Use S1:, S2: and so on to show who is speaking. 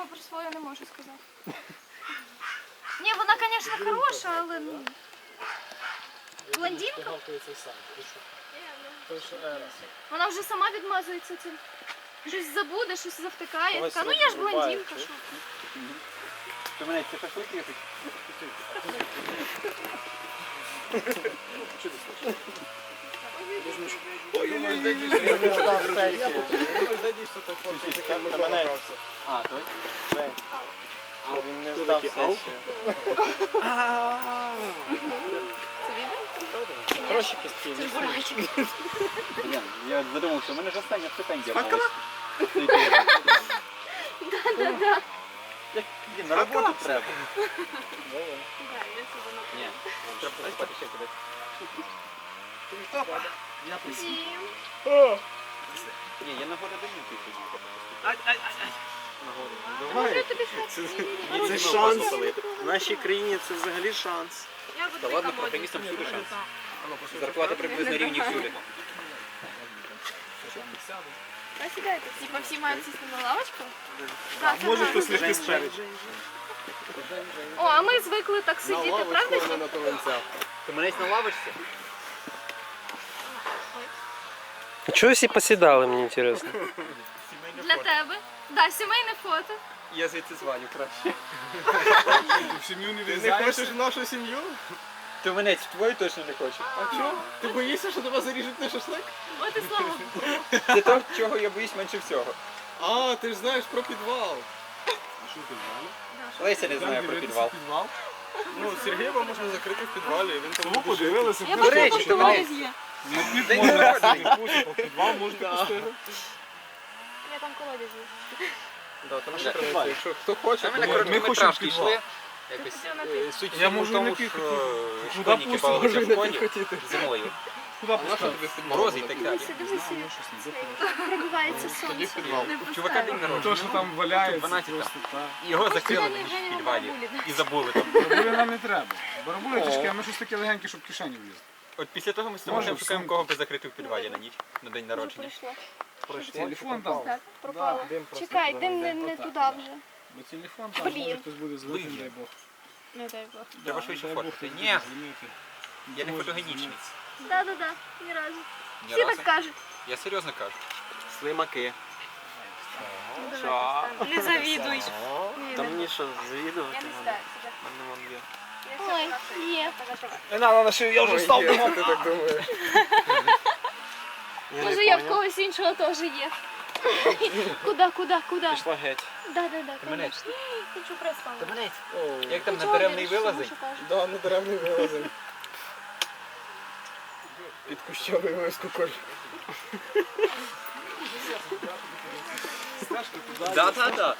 S1: такого про свою не можу сказати. Ні, вона, звісно, хороша, але ну. Блондинка? Вона вже сама відмазується цим. Щось забуде, щось завтикає. Така, ну я ж блондинка. Що?
S2: Ти мене це шашлик їхати? А, той?
S3: Він не здав сесію. Гроші кістки.
S2: Блін, я задумав, що в мене ж остання стипендія.
S3: Спадкова?
S1: Да-да-да.
S2: Блін, на роботу треба. Ні, треба поступати ще кудись.
S1: Всім.
S2: Ні, я на тільки.
S1: Може тобі сказати? Ні-ні-ні.
S3: Це шанс. В нашій країні це взагалі шанс.
S2: Та ладно, програмістам всюди шанс. Зарплата приблизно рівні всюди.
S1: Посідайте. Типа всі мають сісти на лавочку? Да, це
S3: Може хтось лягти спереду.
S1: О, а ми звикли так сидіти, правда? ж?
S2: Ти мене на лавочці?
S4: Чого всі посідали, мені інтересно?
S1: Для тебе. Да, сімейне фото.
S2: Я звідси звалю краще.
S3: Ти не хочеш в нашу сім'ю?
S2: Ти мене в твою точно не хочеш.
S3: А чого? Ти боїшся, що тебе заріжуть на шашлик?
S1: От і слава Богу.
S2: Це то, чого я боюсь менше всього.
S3: А, ти ж знаєш про підвал.
S2: Леся не знає про підвал.
S3: Ну, вам можна закрити в підвалі, він там буде
S5: подивилися,
S1: Я
S2: До
S1: бачила,
S2: речі,
S1: що
S2: ти мене-
S1: є.
S2: День народження.
S5: підвал можете пустити.
S1: Я там колодязь.
S3: Да, там
S2: Ще
S3: треба, якщо хто хоче,
S2: Там ми на
S3: то
S5: Ми
S2: короткометражки
S5: хочемо
S2: йшли. Якось е, суть
S5: Я
S2: в
S5: можу
S2: тому,
S5: на
S2: що
S5: пів-
S2: школьники
S5: пустити?
S2: бавилися в
S3: можна хотіти.
S2: зимою.
S5: Куди
S3: підвал?
S2: Морози так.
S1: Дивися. Пробивається сонце.
S3: підвал.
S1: Не
S2: У чувака день
S5: То, що там валяється,
S2: 12
S5: просто так.
S2: Його закрили в підвалі. І забули там.
S5: Барабули нам не треба. Барабули
S3: О.
S5: тяжкі, а ми щось таке легеньке, щоб в кишені влізти.
S2: От після того ми з Тимошем шукаємо кого би закрити в підвалі на ніч, на день народження.
S5: Телефон там.
S1: Пропало. Чекай, дим не, не туди вже.
S5: Бо телефон там, може хтось буде
S2: Блін.
S5: дай Бог.
S1: Не дай Бог.
S2: Треба
S5: Да,
S2: швидше фоткати. Ні. Я не фотогенічний.
S5: дзвонити.
S1: Да-да-да, ні разу.
S2: Ні
S1: Всі
S2: разу.
S1: так кажуть.
S2: Я серйозно кажу.
S3: Слимаки.
S1: Ну, давай. Не завідуй. Ні,
S3: Там
S1: не-
S3: мені що, завідувати?
S1: Я не знаю.
S3: В мене вон є.
S1: Ой, є.
S5: Не надо на шию, я вже став.
S3: Ти так думаєш?
S1: Може я в когось іншого теж є. Куда, куда, куда?
S3: Пішла геть.
S1: Да-да-да,
S2: мене-
S1: конечно. Хочу представити.
S2: Як там на
S1: Чого
S2: деревний
S1: віриш,
S2: вилазить?
S1: що кажеш?
S3: Да, на деревний вилазим. Під кущовий вискоколь.
S2: Да, да, да.